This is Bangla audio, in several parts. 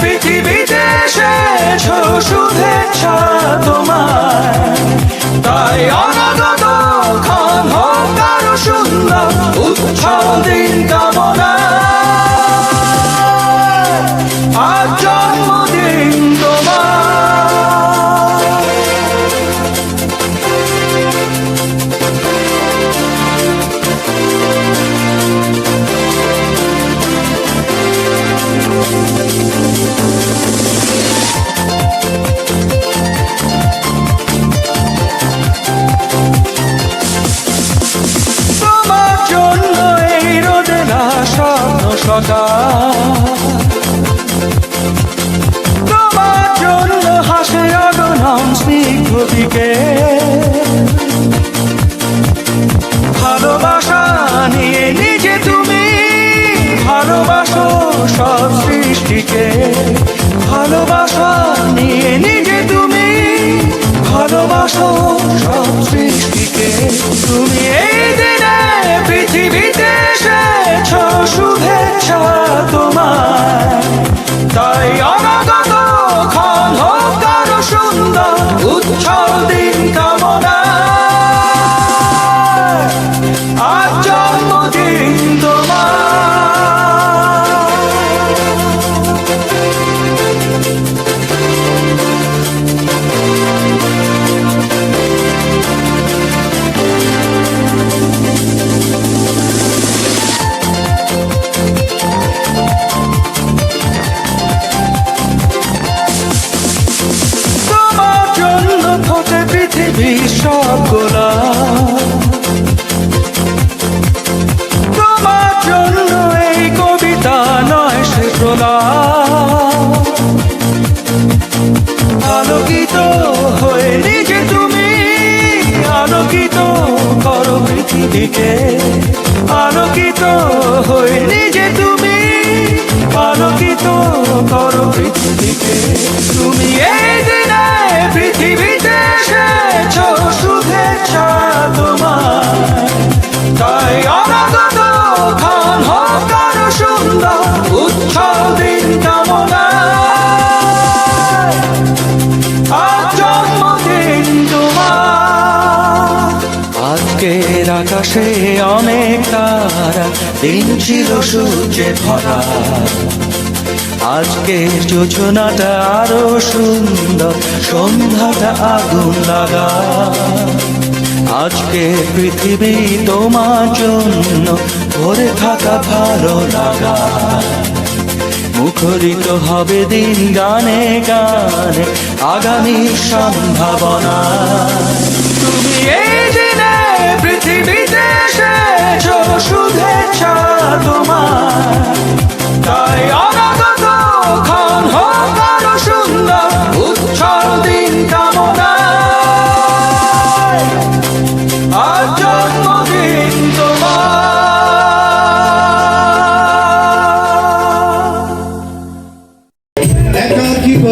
পৃথিবীতে এসেছ শুভেচ্ছা তোমার। স্বপ্ন সকা তোমার জন্য হাসে অগনাম স্নিগ্ধ দিকে। ভালোবাসা নিয়ে নিজে তুমি ভালোবাসো সব সৃষ্টিকে। কবিতা আলোকিত হয়ে নিজে তুমি আলোকিত করো পৃথিবীকে। আলোকিত হয়ে নিজে তুমি সুন্দর উচ্ছল দিন কামনা জন্মদিন আজকের আকাশে অনেক তারা, দিন ছিল সূর্যে ভরা। আজকের যোজনাটা আরও সুন্দর, সন্ধ্যাটা আগুন লাগা। আজকে পৃথিবী তোমার জন্য ভরে থাকা ভালো লাগা। মুখরিত হবে দিন গানে গানে আগামী সম্ভাবনা। তুমি এই দিনে পৃথিবীতে এসেছ, শুভেচ্ছা তোমার। তাই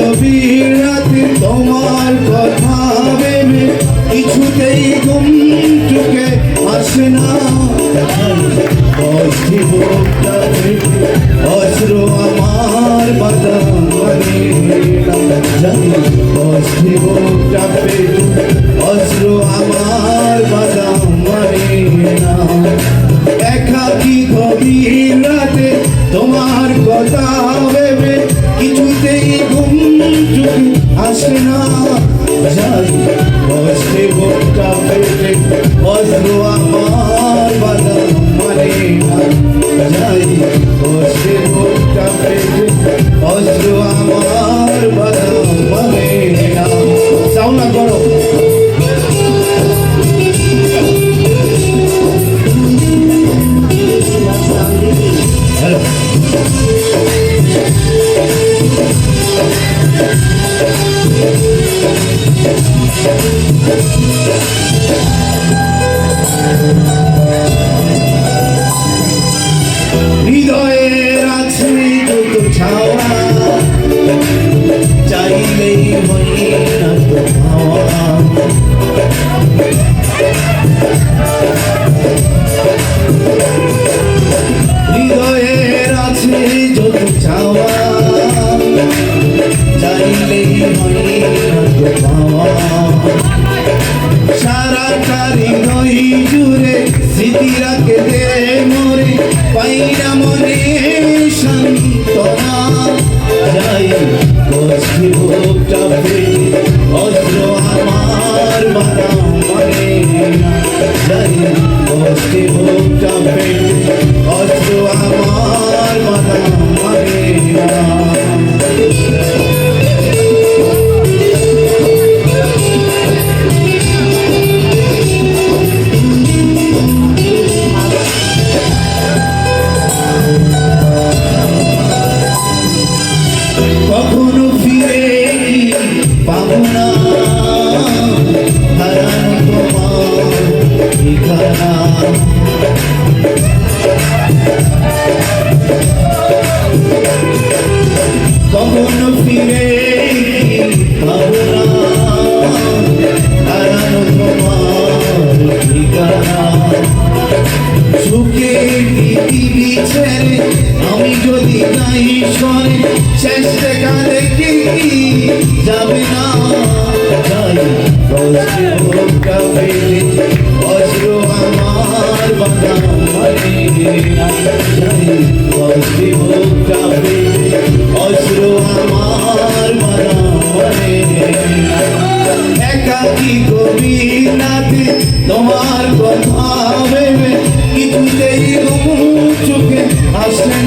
গভীর রাতে তোমার কথা ভেবে কিছুতেই ঘুম চোখে আসে না। অস্ত্র আমার বাদাম মানে জানি। পেটে অস্ত্র আমার বাদাম মানে না না যাই বসে বোটা পেটে অস্ত্র আমার বাধা মানে না যাই বসে বোটা পেটে হৃদয়ের আছে যত ছাওয়া চাইলেই হয় তারি দই জুড়ে, স্মৃতি রাখে দে মোরে পাইনা মনে শান্তনা যাই বসি ভোগটা ফেলে অস্ত্র আমার বাধা মনে। যাই বসি ভোগ পৃথিবী ছেড়ে আমি যদি নাই সরে চেষ্টা কালে কি যাবে না। আমার বাধা Must